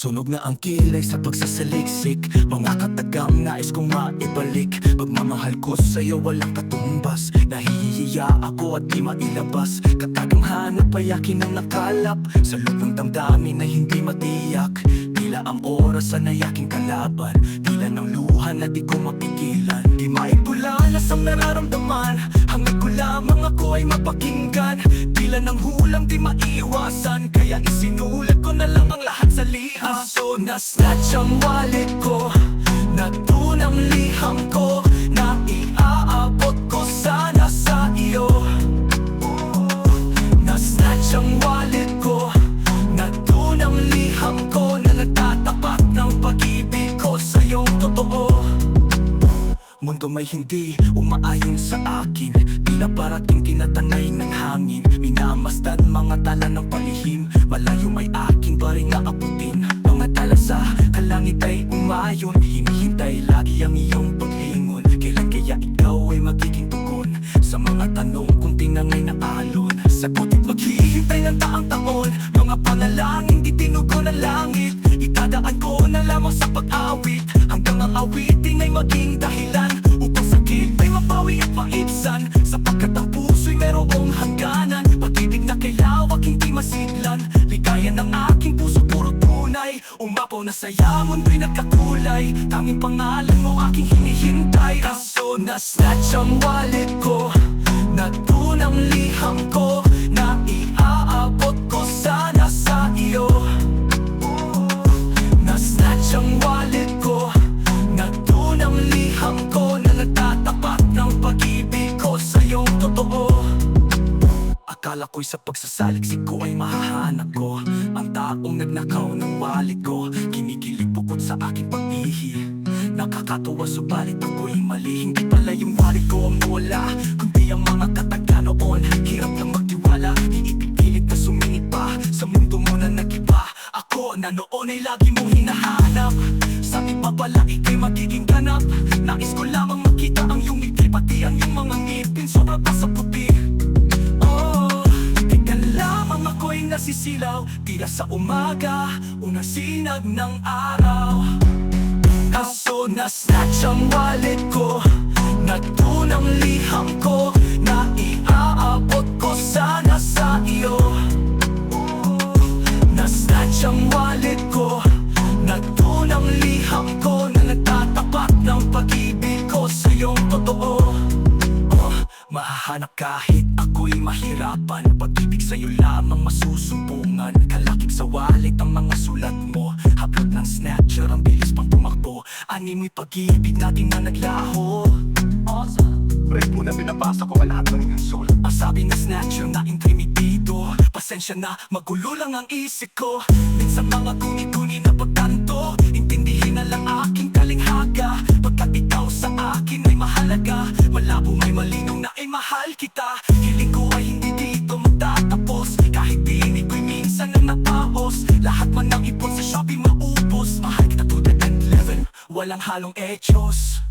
Sunog na ang kilay sa pagsasaliksik. Mga katagang nais kong maibalik. Pagmamahal ko sa'yo walang katumbas. Nahihiya ako at di mailabas. Katagang hanap payakin ang nakalap. Sa loob ng damdamin na hindi matiyak. Tila ang oras na aking kalaban. Tila ng luha na di ko mapigilan. Di maipulalas ang nararamdaman. Hanggang ko lamang ako ay mapakinggan. Tila ng hulang di maiiwasan Kaya isinulat ko na lang ang lahat sa liham So na-snatch ang wallet ko Mundo may hindi umaayon sa akin. Tila parating tinatanay ng hangin. Minamasdan mga tala ng palihim Malayo may aking paring aabutin Mga tala sa kalangit ay umayon. Hinihintay lagi ang iyong paglingon Kailan kaya ikaw ay magiging tugon Sa mga tanong kung tinangay na alon Sagutit maghihintay ng taang taon. Mga panalangin di tinugon ng langit. Itadaan ko na lamang sa pag-awit. Hanggang ang awitin ay maging dahilan mapawi at maibsan Sapagkat ang puso'y merong hangganan Pag-ibig na kay lawak hindi masidlan. Ligaya ng aking puso puro tunay. Umapaw na saya mundo'y nagkakulay. Tanging pangalan mo aking hinihintay. Kaso na-snatch ang wallet Akala ko'y sa pagsasaliksik ko ay mahahanap ko. Ang taong nagnakaw ng wallet ko Kinikilig bukod sa aking pag-ihi Nakakatawa subalit ako'y mali. Hindi pala yung wallet ko ang wala Kundi ang mga kataga noon. Hirap lang magtiwala Ipipilit na sumingit pa Sa mundo mo na nagiba Ako na noon ay lagi mong hinahanap. Sa iba pala ikay magiging ganap ako'y nasisilaw Tila sa umaga, unang sinag ng araw. Kaso na-snatch ang wallet ko Natunang liham ko Na iaabot ko sana sa iyo. Na-snatch ang wallet ko Natunang liham ko Na nagtatapat ng pag-ibig ko sa iyong totoo. Oh, mahahanap kahit mahirapan. Pag-ibig sa'yo lamang masusumpungan Kalakip sa wallet ang mga sulat mo. Hablot ng snatcher ang bilis pang tumakbo. Animoy pag-ibig natin na naglaho. Awesome Break mo na binabasa ko ang lahat ng iyong sulat. Ang sabi na snatcher na intimidido Pasensya na, magulo lang ang isip ko. Minsan mga kuni-kuni na pagtanto Intindihin na lang aking kalinghaga. Pagkat ikaw sa akin ay mahalaga Malabo may malinaw na ay mahal kita Lahat man ng ipon sa Shopee maubos. Mahal kita to the end level. Walang halong etyos